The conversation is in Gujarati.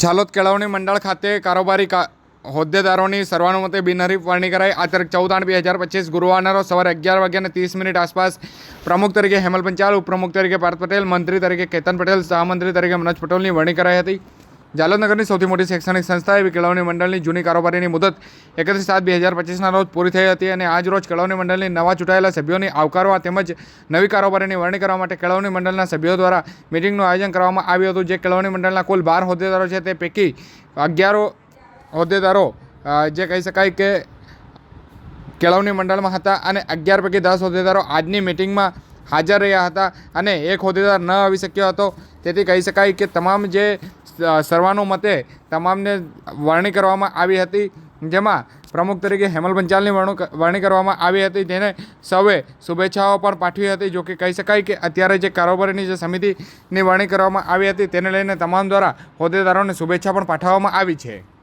ઝાલોદ કેળવણી મંડળ ખાતે કારોબારી હોદ્દેદારોની સર્વાનુમતે બિનહરીફ વરણી કરાઈ. આ તારીખ ચૌદ આઠ બે હજાર પચીસ ગુરુવારના રોજ સવારે અગિયાર વાગ્યાને ત્રીસ મિનિટ આસપાસ પ્રમુખ તરીકે હેમલ પંચાલ, ઉપપ્રમુખ તરીકે પાર્થ પટેલ, મંત્રી તરીકે કેતન પટેલ સહમંત્રી તરીકે મનોજ પટેલની વરણી કરાઈ હતી. જાલોદનગરની સૌથી મોટી શૈક્ષણિક સંસ્થા એવી કેળવણી મંડળની જૂની કારોબારીની મુદત એકત્રીસ સાત બે હજાર પચીસના રોજ પૂરી થઈ હતી અને આજ રોજ કેળવણી મંડળની નવા ચૂંટાયેલા સભ્યોની આવકારવા તેમજ નવી કારોબારીની વરણી કરવા માટે કેળવણી મંડળના સભ્યો દ્વારા મિટિંગનું આયોજન કરવામાં આવ્યું હતું. જે કેળવણી મંડળના કુલ બાર હોદ્દેદારો છે તે પૈકી અગિયારો હોદ્દેદારો જે કહી શકાય કે કેળવણી મંડળમાં હતા અને અગિયાર પૈકી દસ હોદ્દેદારો આજની મિટિંગમાં હાજર રહ્યા હતા અને એક હોદ્દેદાર ન આવી શક્યો હતો. તેથી કહી શકાય કે તમામ જે સર્વાનુમતે તમામને વરણી કરવામાં આવી હતી, જેમાં પ્રમુખ તરીકે હેમલ પંચાલની વરણુ- કરવામાં આવી હતી. તેને સૌએ શુભેચ્છાઓ પણ પાઠવી હતી, જો કે કહી શકાય કે અત્યારે જે કારોબારીની જે સમિતિની વરણી કરવામાં આવી હતી, તેને લઈને તમામ દ્વારા હોદ્દેદારોને શુભેચ્છા પણ પાઠવવામાં આવી છે.